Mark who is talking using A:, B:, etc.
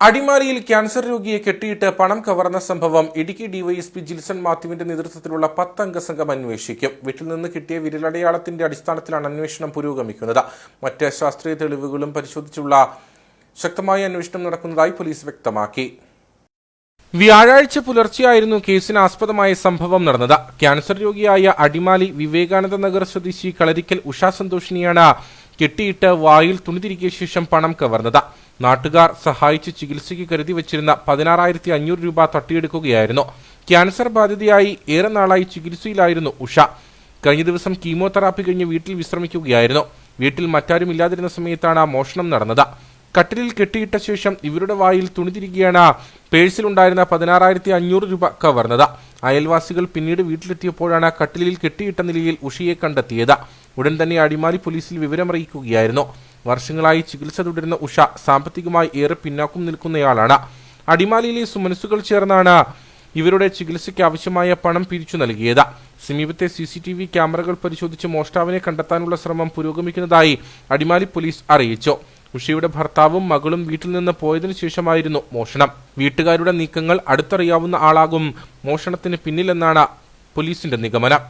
A: അടിമാലിയിൽ ക്യാൻസർ രോഗിയെ കെട്ടിയിട്ട് പണം കവർന്ന സംഭവം ഇടുക്കി ഡിവൈഎസ്പി ജിൽസൺ മാത്യുവിന്റെ നേതൃത്വത്തിലുള്ള പത്തംഗ സംഘം അന്വേഷിക്കും. വീട്ടിൽ നിന്ന് കിട്ടിയ വിരലടയാളത്തിന്റെ അടിസ്ഥാനത്തിലാണ് അന്വേഷണം പുരോഗമിക്കുന്നത്. മറ്റ് ശാസ്ത്രീയ തെളിവുകളും പരിശോധിച്ചുള്ള ശക്തമായ അന്വേഷണം നടക്കുന്നതായി പോലീസ് വ്യക്തമാക്കി. വ്യാഴാഴ്ച പുലർച്ചെയായിരുന്നു കേസിന് ആസ്പദമായ സംഭവം നടന്നത്. ക്യാൻസർ രോഗിയായ അടിമാലി വിവേകാനന്ദ നഗർ സ്വദേശി കളരിക്കൽ ഉഷാ സന്തോഷിനെയാണ് കെട്ടിയിട്ട് വായിൽ തുണിതിരിക്കിയ ശേഷം പണം കവർന്നത്. നാട്ടുകാർ സഹായിച്ച് ചികിത്സയ്ക്ക് കരുതി വച്ചിരുന്ന പതിനാറായിരത്തി അഞ്ഞൂറ് രൂപ തട്ടിയെടുക്കുകയായിരുന്നു. ക്യാൻസർ ബാധിതയായി ഏറെ നാളായി ചികിത്സയിലായിരുന്നു ഉഷ. കഴിഞ്ഞ ദിവസം കീമോതെറാപ്പി കഴിഞ്ഞ് വീട്ടിൽ വിശ്രമിക്കുകയായിരുന്നു. വീട്ടിൽ മറ്റാരും ഇല്ലാതിരുന്ന സമയത്താണ് മോഷണം നടന്നത്. കട്ടിലിൽ കെട്ടിയിട്ട ശേഷം ഇവരുടെ വായിൽ തുണിതിരിക്കുകയാണ് പേഴ്സിലുണ്ടായിരുന്ന പതിനാറായിരത്തി അഞ്ഞൂറ് രൂപ കവർന്നത്. അയൽവാസികൾ പിന്നീട് വീട്ടിലെത്തിയപ്പോഴാണ് കട്ടിലിൽ കെട്ടിയിട്ട നിലയിൽ ഉഷയെ കണ്ടെത്തിയത്. ഉടൻ തന്നെ അടിമാലി പോലീസിൽ വിവരമറിയിക്കുകയായിരുന്നു. വർഷങ്ങളായി ചികിത്സ തുടരുന്ന ഉഷ സാമ്പത്തികമായി ഏറെ പിന്നാക്കം നിൽക്കുന്നയാളാണ്. അടിമാലിയിലെ സുമനസുകൾ ചേർന്നാണ് ഇവരുടെ ചികിത്സയ്ക്ക് ആവശ്യമായ പണം പിരിച്ചു നൽകിയത്. സമീപത്തെ സി സി ടി വി ക്യാമറകൾ പരിശോധിച്ച് മോഷ്ടാവിനെ കണ്ടെത്താനുള്ള ശ്രമം പുരോഗമിക്കുന്നതായി അടിമാലി പോലീസ് അറിയിച്ചു. ഉഷയുടെ ഭർത്താവും മകളും വീട്ടിൽ നിന്ന് പോയതിനു ശേഷമായിരുന്നു മോഷണം. വീട്ടുകാരുടെ നീക്കങ്ങൾ അടുത്തറിയാവുന്ന ആളാകും മോഷണത്തിന് പിന്നിലെന്നാണ് പോലീസിന്റെ നിഗമനം.